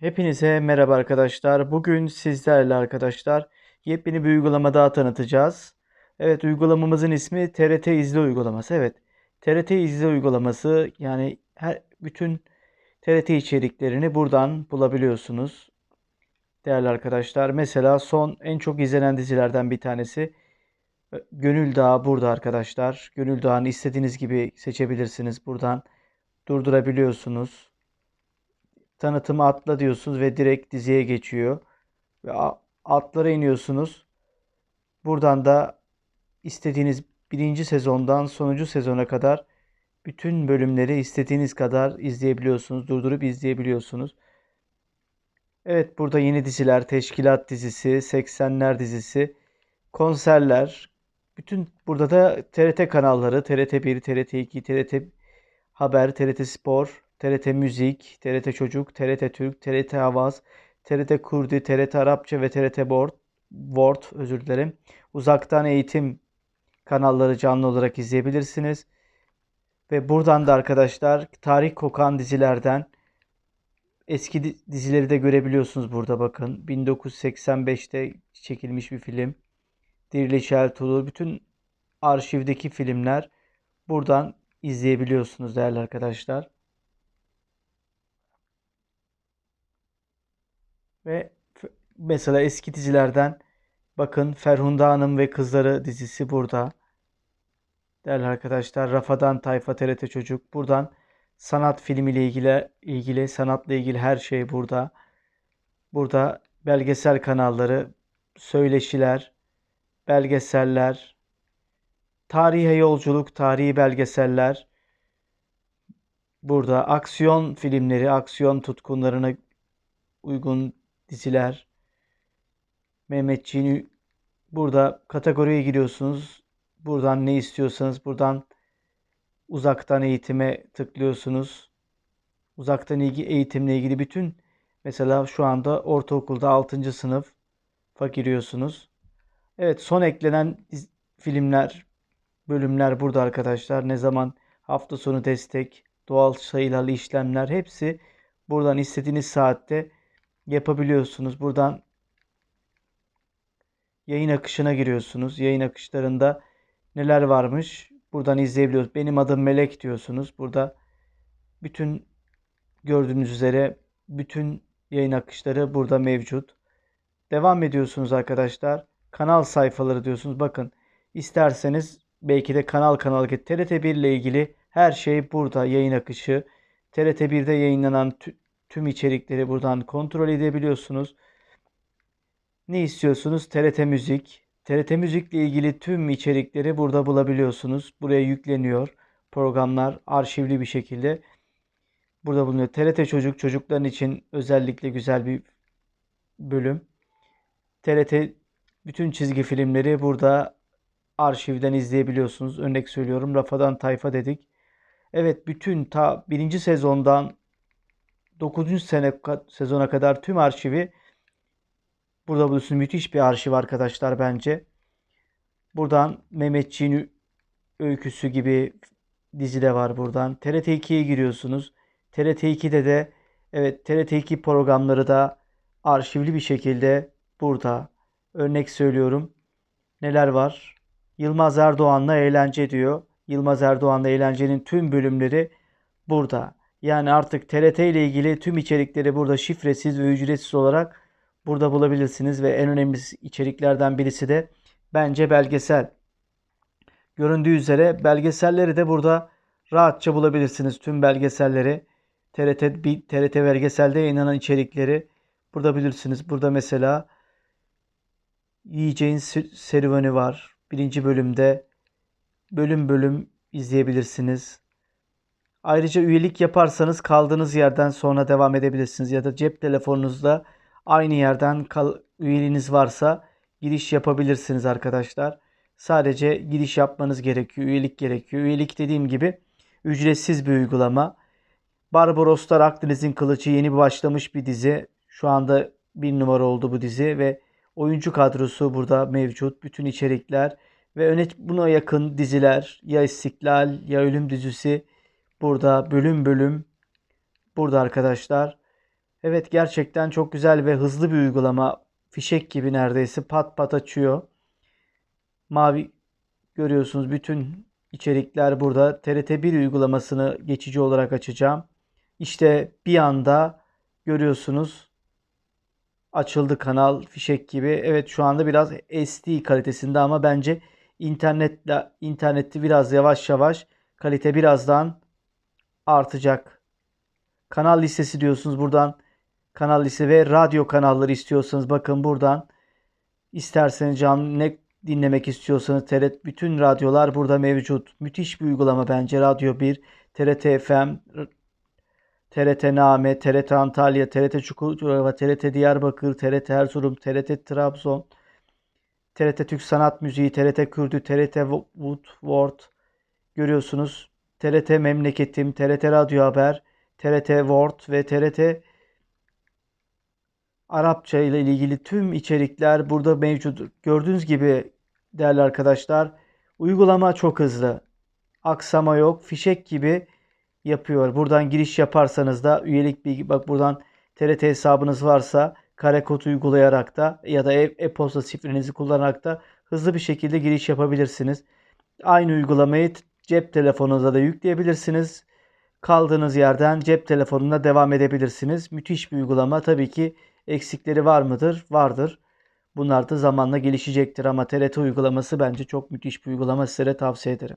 Hepinize merhaba arkadaşlar. Bugün sizlerle arkadaşlar yepyeni bir uygulama daha tanıtacağız. Evet uygulamamızın ismi TRT İzle uygulaması. Evet TRT İzle uygulaması yani her bütün TRT içeriklerini buradan bulabiliyorsunuz. Değerli arkadaşlar mesela son en çok izlenen dizilerden bir tanesi e, Gönül Dağı burada arkadaşlar. Gönül Dağı'nı istediğiniz gibi seçebilirsiniz. Buradan durdurabiliyorsunuz tanıtımı atla diyorsunuz ve direkt diziye geçiyor. Ve atlara iniyorsunuz. Buradan da istediğiniz birinci sezondan sonuncu sezona kadar bütün bölümleri istediğiniz kadar izleyebiliyorsunuz. Durdurup izleyebiliyorsunuz. Evet burada yeni diziler, Teşkilat dizisi, 80'ler dizisi, konserler. Bütün burada da TRT kanalları, TRT 1, TRT 2, TRT Haber, TRT Spor, TRT Müzik, TRT Çocuk, TRT Türk, TRT Havaz, TRT Kurdi, TRT Arapça ve TRT Board, Word, özür dilerim. Uzaktan eğitim kanalları canlı olarak izleyebilirsiniz. Ve buradan da arkadaşlar tarih kokan dizilerden eski di- dizileri de görebiliyorsunuz burada bakın. 1985'te çekilmiş bir film. Diriliş Ertuğrul, bütün arşivdeki filmler buradan izleyebiliyorsunuz değerli arkadaşlar. Ve mesela eski dizilerden bakın Ferhunda Hanım ve Kızları dizisi burada. Değerli arkadaşlar Rafadan Tayfa TRT Çocuk. Buradan sanat filmiyle ilgili ilgili sanatla ilgili her şey burada. Burada belgesel kanalları, söyleşiler, belgeseller, tarihe yolculuk, tarihi belgeseller. Burada aksiyon filmleri, aksiyon tutkunlarına uygun diziler. Mehmetçiğin burada kategoriye giriyorsunuz. Buradan ne istiyorsanız buradan uzaktan eğitime tıklıyorsunuz. Uzaktan ilgi eğitimle ilgili bütün mesela şu anda ortaokulda 6. sınıfa giriyorsunuz. Evet son eklenen filmler, bölümler burada arkadaşlar. Ne zaman hafta sonu destek, doğal sayılarlı işlemler hepsi buradan istediğiniz saatte yapabiliyorsunuz. Buradan yayın akışına giriyorsunuz. Yayın akışlarında neler varmış buradan izleyebiliyoruz. Benim adım Melek diyorsunuz. Burada bütün gördüğünüz üzere bütün yayın akışları burada mevcut. Devam ediyorsunuz arkadaşlar. Kanal sayfaları diyorsunuz. Bakın isterseniz belki de kanal kanal git. TRT1 ile ilgili her şey burada yayın akışı. TRT1'de yayınlanan tüm içerikleri buradan kontrol edebiliyorsunuz. Ne istiyorsunuz? TRT Müzik. TRT Müzik ile ilgili tüm içerikleri burada bulabiliyorsunuz. Buraya yükleniyor. Programlar arşivli bir şekilde burada bulunuyor. TRT Çocuk çocukların için özellikle güzel bir bölüm. TRT bütün çizgi filmleri burada arşivden izleyebiliyorsunuz. Örnek söylüyorum Rafadan Tayfa dedik. Evet bütün ta birinci sezondan 9. sene sezona kadar tüm arşivi burada buluyorsunuz. Müthiş bir arşiv arkadaşlar bence. Buradan Mehmetçiğin öyküsü gibi dizi de var buradan. TRT 2'ye giriyorsunuz. TRT 2'de de evet TRT 2 programları da arşivli bir şekilde burada. Örnek söylüyorum. Neler var? Yılmaz Erdoğan'la eğlence diyor. Yılmaz Erdoğan'la eğlencenin tüm bölümleri burada. Yani artık TRT ile ilgili tüm içerikleri burada şifresiz ve ücretsiz olarak burada bulabilirsiniz ve en önemli içeriklerden birisi de bence belgesel. Göründüğü üzere belgeselleri de burada rahatça bulabilirsiniz. Tüm belgeselleri TRT bir TRT belgeselde yayınlanan içerikleri burada bilirsiniz. Burada mesela Yiyeceğin Serüveni var. Birinci bölümde bölüm bölüm izleyebilirsiniz. Ayrıca üyelik yaparsanız kaldığınız yerden sonra devam edebilirsiniz ya da cep telefonunuzda aynı yerden kal üyeliğiniz varsa giriş yapabilirsiniz arkadaşlar. Sadece giriş yapmanız gerekiyor, üyelik gerekiyor. Üyelik dediğim gibi ücretsiz bir uygulama. Barbaroslar Akdeniz'in Kılıcı yeni başlamış bir dizi. Şu anda bir numara oldu bu dizi ve oyuncu kadrosu burada mevcut. Bütün içerikler ve öne buna yakın diziler ya İstiklal ya Ölüm dizisi burada bölüm bölüm burada arkadaşlar. Evet gerçekten çok güzel ve hızlı bir uygulama. Fişek gibi neredeyse pat pat açıyor. Mavi görüyorsunuz bütün içerikler burada. TRT1 uygulamasını geçici olarak açacağım. İşte bir anda görüyorsunuz açıldı kanal fişek gibi. Evet şu anda biraz SD kalitesinde ama bence internetle internette biraz yavaş yavaş kalite birazdan artacak. Kanal listesi diyorsunuz buradan kanal listesi ve radyo kanalları istiyorsanız bakın buradan isterseniz canlı ne dinlemek istiyorsanız TRT bütün radyolar burada mevcut. Müthiş bir uygulama bence Radyo 1, TRT FM, TRT Name, TRT Antalya, TRT Çukurova, TRT Diyarbakır, TRT Erzurum, TRT Trabzon, TRT Türk Sanat Müziği, TRT Kürdü, TRT Woodward görüyorsunuz. TRT Memleketim, TRT Radyo Haber, TRT World ve TRT Arapça ile ilgili tüm içerikler burada mevcut. Gördüğünüz gibi değerli arkadaşlar uygulama çok hızlı. Aksama yok. Fişek gibi yapıyor. Buradan giriş yaparsanız da üyelik bilgi bak buradan TRT hesabınız varsa kare kod uygulayarak da ya da e- e-posta şifrenizi kullanarak da hızlı bir şekilde giriş yapabilirsiniz. Aynı uygulamayı cep telefonunuza da yükleyebilirsiniz. Kaldığınız yerden cep telefonuna devam edebilirsiniz. Müthiş bir uygulama. Tabii ki eksikleri var mıdır? Vardır. Bunlar da zamanla gelişecektir ama TRT uygulaması bence çok müthiş bir uygulama. Size tavsiye ederim.